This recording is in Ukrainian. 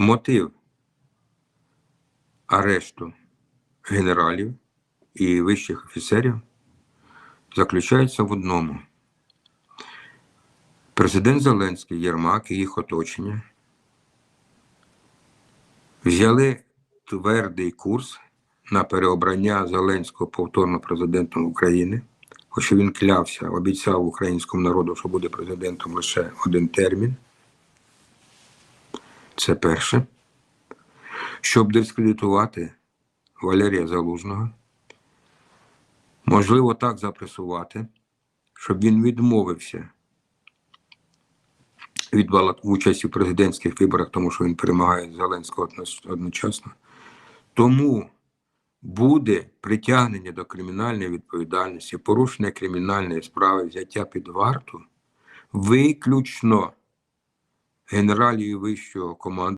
мотив арешту генералів і вищих офіцерів заключається в одному. Президент Зеленський, Єрмак і їх оточення взяли твердий курс на переобрання Зеленського повторно президентом України, хоча він клявся, обіцяв українському народу, що буде президентом лише один термін. Це перше. Щоб дискредитувати Валерія Залужного, можливо, так запресувати, щоб він відмовився від балот- участі в президентських виборах, тому що він перемагає Зеленського одночасно. Тому буде притягнення до кримінальної відповідальності, порушення кримінальної справи, взяття під варту виключно генералів вищого команду.